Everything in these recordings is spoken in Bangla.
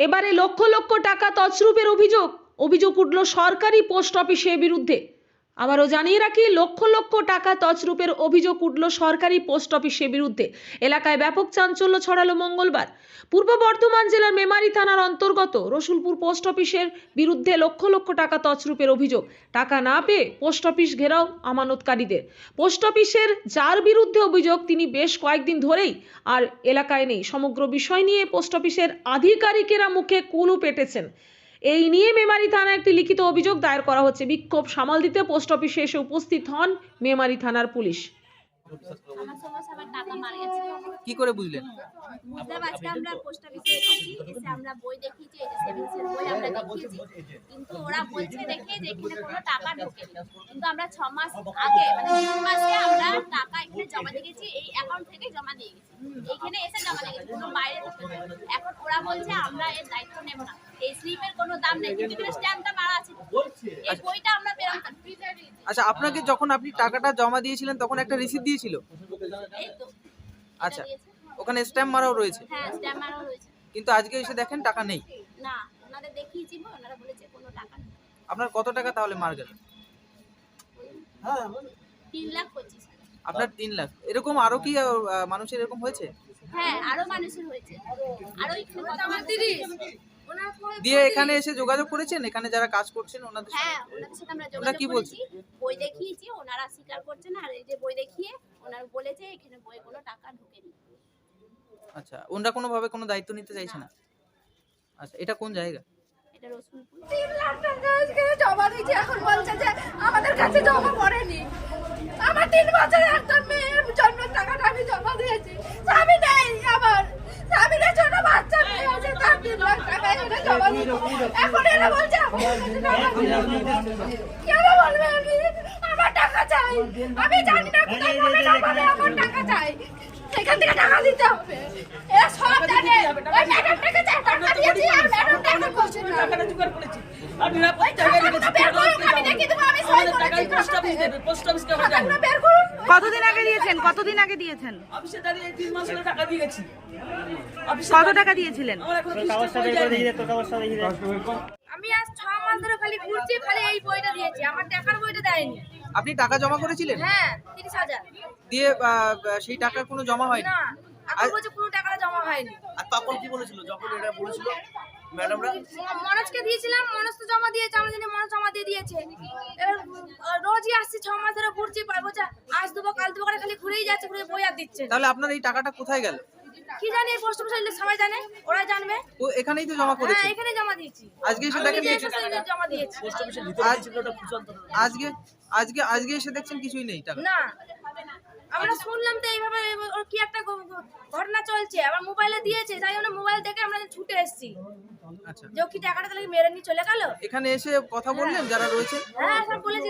এবারে লক্ষ লক্ষ টাকা তছরূপের অভিযোগ। অভিযোগ উঠল সরকারি পোস্ট অফিসের বিরুদ্ধে। আবারও জানিয়ে রাখি, লক্ষ লক্ষ টাকা তছরূপের অভিযোগ উঠল সরকারি পোস্ট অফিসের বিরুদ্ধে। এলাকায় ব্যাপক চাঞ্চল্য ছড়ালো মঙ্গলবার। পূর্ব বর্ধমান জেলার মেমারি থানার অন্তর্গত রসুলপুর পোস্ট অফিসের বিরুদ্ধে লক্ষ লক্ষ টাকা তছরূপের অভিযোগ। টাকা না পেয়ে পোস্ট অফিস ঘেরাও আমানতকারীদের। পোস্ট অফিসের যার বিরুদ্ধে অভিযোগ, তিনি বেশ কয়েকদিন ধরেই আর এলাকায় নেই। সমগ্র বিষয় নিয়ে পোস্ট অফিসের আধিকারিকেরা মুখে কুলু পেটেছেন। এই নিয়ে মেমারি থানায় একটি লিখিত অভিযোগ দায়ের করা হচ্ছে। বিক্ষোভ সামাল দিতে পোস্ট অফিসে এসে উপস্থিত হন মেমারি থানার পুলিশ। কি করে বুঝলেন? বুঝলাম আজকে আমরা পোস্ট অফিসে এসেছি এসে আমরা বই দেখিয়েছি এই যে সেভিংসের বই আমরা দেখিয়েছি। কিন্তু ওরা বলছে দেখে যে এখানে কোনো টাকা ঢোকে কিন্তু আমরা ছ মাস আগে মানে মাসে আমরা টাকা এখানে জমা দিয়ে গেছি এই অ্যাকাউন্ট থেকে জমা দিয়ে গেছি। এইখানে এসে জমা দিয়ে গেছি কোনো বাইরে এখন ওরা বলছে আমরা এর দায়িত্ব নেব না। এই স্লিপের কোনো দাম নেই কিন্তু এখানে স্ট্যাম্পটা মারা আছে। এই বইটা আমরা বেরোতাম আচ্ছা আপনাকে যখন আপনি টাকাটা জমা দিয়েছিলেন তখন একটা রিসিপ্ট দিয়েছিল? আচ্ছা ওখানে স্ট্যাম্প মারাও রয়েছে? হ্যাঁ স্ট্যাম্প মারাও রয়েছে। কিন্তু আজকে এসে দেখেন টাকা নেই। না ওনাদের দেখিয়েছি ওনারা বলেছে কোনো টাকা নেই। আপনার কত টাকা তাহলে মার গেল? তিন লাখ পঁচিশ হাজার। আপনার তিন লাখ। এরকম আরও কি মানুষের এরকম হয়েছে? হ্যাঁ আরও মানুষের হয়েছে। আরও এখানে কত মানুষ দিয়ে এখানে এসে যোগাযোগ করেছেন? এখানে যারা কাজ করছেন ওনাদের সাথে? হ্যাঁ ওনাদের সাথে আমরা ওরা কি যোগাযোগ বলছে? করেছি। বই দেখিয়েছি ওনারা স্বীকার করছেন আর এই যে বই দেখিয়ে ওনারা বলেছে এখানে বই কোনো টাকা ঢোকেনি। আচ্ছা ওনারা কোনোভাবে কোনো দায়িত্ব নিতে চাইছে না। আচ্ছা এটা কোন জায়গা? এটা রসুলপুর তিন লাখ টাকা আজকে জমা দিয়েছি এখন বলছে যে আমাদের কাছে জমা পড়েনি। আমার তিন বছরের একটা মেয়ের জন্মের টাকাটা আমি জমা দিয়েছি স্বামী নেই আমার স্বামীর ছোট বাচ্চা মেয়ে আছে তার তিন লাখ টাকা এনে জমা দিয়েছি এখন এরা বলছে আমার কাছে টাকা নেই। কেন বলবে আমি আমার টাকা চাই আমি জানি না কোথায় পাবে না পাবে আমার টাকা চাই সেখান থেকে টাকা দিতে হবে এরা সব জানে ওই ম্যাডামটাকে টাকা দিয়েছি আর ম্যাডাম টাকা করছে না টাকাটা জোগাড় করেছি আর নিরাপদ ওই জায়গায় টাকাগুলো রেখেছি। বের করুন, আমি দেখিয়ে দেবো, আমি সই আমাদের টাকা করেছি পোস্ট অফিস দেবে বের করুন। কতদিন আগে দিয়েছেন? কতদিন আগে দিয়েছেন? অফিসে দাঁড়িয়ে তিন মাস হলো টাকা দিয়ে গেছি। অফিসে কত টাকা দিয়েছিলেন। আমি আজ ছ মাস ধরে খালি ঘুরছি খালি এই বইটা দিয়েছি। আমার টাকার বইটা দেয়নি। আপনি টাকা জমা করেছিলেন? হ্যাঁ তিরিশ হাজার। দিয়ে সেই টাকার কোনো জমা হয়নি? না এখন বলছে পুরো টাকাটা জমা হয়নি। আর তখন কি বলেছিল? যখন এটা বলেছিল? ম্যাডামরা? মনোজকে দিয়েছিলাম মনোজ তো জমা দিয়েছে আমরা জানি মনোজ জমা দিয়ে দিয়েছে। রোজই আসছি ছ মাস ধরে ঘুরছি বলছে আজ দেবো কাল দেবো করে খালি ঘুরেই যাচ্ছে ঘুরে বই আর দিচ্ছে তাহলে আপনার এই টাকাটা কোথায় গেল? কি জানি পোস্ট অফিসে সবাই জানে ওরা জানবে। ও এখানেই তো জমা হ্যাঁ এখানে জমা দিয়েছি। আজকে এসে দেখেন জমা দিয়েছি। পোস্ট অফিসের ভিতরে ছিল ওটা আজকে আজকে আজকে এসে দেখছেন কিছুই নেই টাকা। না আমরা শুনলাম তো এইভাবে ওর কি একটা ঘটনা চলছে আবার মোবাইলে দিয়েছে তাই জন্য মোবাইল দেখে আমরা ছুটে এসেছি। আচ্ছা। যে ও কি টাকাটা তাহলে মেরে নিয়ে চলে গেল? এখানে এসে কথা বললেন যারা রয়েছেন হ্যাঁ সব বলেছি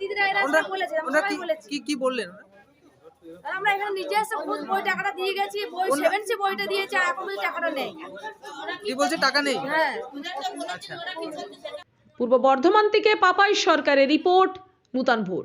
দিদিরা এরা সব বলেছে আমরা সবাই কি বলেছি। কি কি বললেন আমরা এখানে নিজে এসে বই টাকাটা দিয়ে গেছি বই সেভেন সি বইটা দিয়েছে আর এখন টাকাটা নেই। কি বলছে টাকা নেই? হ্যাঁ। আচ্ছা। পূর্ব বর্ধমান থেকে পাপাই সরকারের রিপোর্ট নূতন ভোর